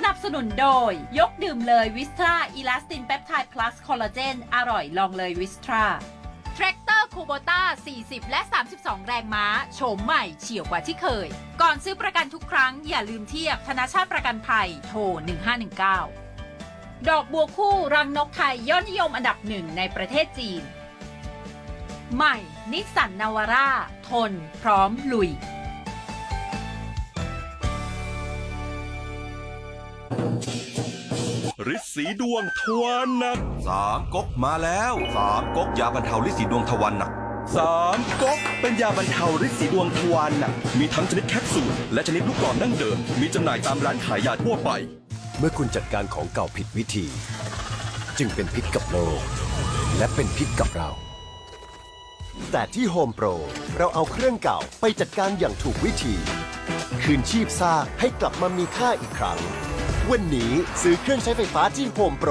สนับสนุนโดย ยกดื่มเลยวิสตราอีลาสตินเปปไทด์พลัสคอลลาเจนอร่อยลองเลยวิสตราแทรกเตอร์คูโบต้า 40 และ 32 แรงม้า โฉมใหม่เฉียวกว่าที่เคย ก่อนซื้อประกันทุกครั้งอย่าลืมเทียบธนาชาติประกันภัย โทร 1519 ดอกบัวคู่รังนกไทยยอดนิยมอันดับหนึ่งในประเทศจีน ใหม่ นิสสันนาวาร่า ทน พร้อมลุย ฤทธิ์สีดวงทวารหนักสามก๊กมาแล้วสามก๊กยาบรรเทาฤทธิ์สีดวงทวันหนักสามก๊กเป็นยาบรรเทาฤทธิ์สีดวงทวารหนักมีทั้งชนิดแคปซูลและชนิดลูกกรอนดั้งเดิม มีจำหน่ายตามร้านขายยาทั่วไป เมื่อคุณจัดการของเก่าผิดวิธี จึงเป็นพิษกับโลก และเป็นพิษกับเรา แต่ที่โฮมโปรเราเอาเครื่องเก่าไปจัดการอย่างถูกวิธี คืนชีพซากให้กลับมามีค่าอีกครั้ง วันนี้ซื้อเครื่องใช้ไฟฟ้าที่โฮมโปร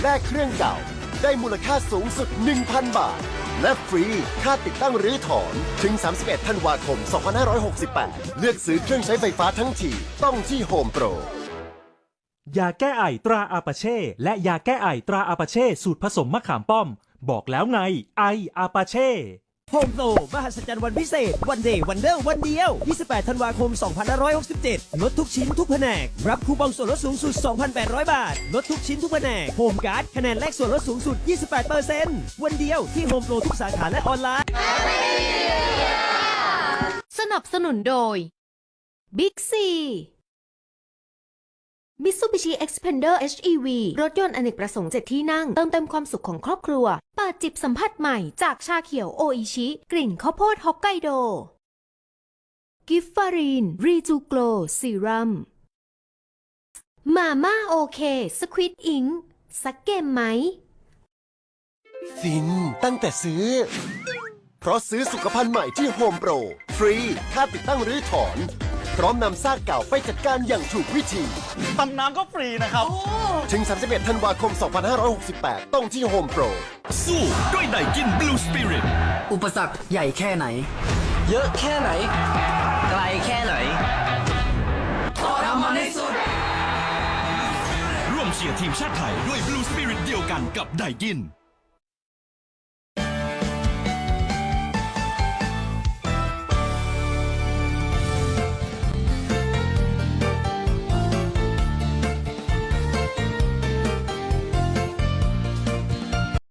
แลกเครื่องเก่า ได้มูลค่าสูงสุด 1,000 บาท และฟรีค่าติดตั้งหรือถอน ถึง 31 ธันวาคม 2568 เลือกซื้อเครื่องใช้ไฟฟ้าทั้งทีต้องที่โฮมโปรยาแก้ไอตราอาปาเช่ และยาแก้ไอตราอาปาเช่ สูตรผสมมะขามป้อม บอกแล้วไง ไออาปาเช่ โฮมโปรมหัศจรรย์วันพิเศษ วันเดย์วันเดอร์วันเดียว 28 ธันวาคม 2567 ลดทุกชิ้นทุกแผนก รับคูปองส่วนลดสูงสุด 2,800 บาท ลดทุกชิ้นทุกแผนกโฮมการ์ดคะแนนแลกส่วนลดสูงสุด 28%วันเดียวที่โฮมโปรทุกสาขาและออนไลน์ สนับสนุนโดย Big C Mitsubishi Xpander HEV รถยนต์อเนกประสงค์ 7 ที่นั่ง เติมเต็มความสุขของครอบครัว เปิดจิบสัมผัสใหม่จากชาเขียวโออิชิ กลิ่นข้าวโพดฮอกไกโด กิฟฟารีน รีจูโกลซีรัมมาม่าโอเค สควิตอิงสักเกมไหม ฟินตั้งแต่ซื้อ เพราะซื้อสุขภัณฑ์ใหม่ที่โฮมโปร ฟรี ค่าติดตั้งหรือถอน พร้อมนำซากเก่าไปจัดการอย่างถูกวิธี ตำน้ำก็ฟรีนะครับ ถึง 31 ธันวาคม 2568 ต้องที่โฮมโปร สู้ด้วยไดกินบลูสปิริตอุปสรรคใหญ่แค่ไหน เยอะแค่ไหน ไกลแค่ไหนทำมันให้สุด ร่วมเชียร์ทีมชาติไทยด้วยบลูสปิริตเดียวกันกับไดกิน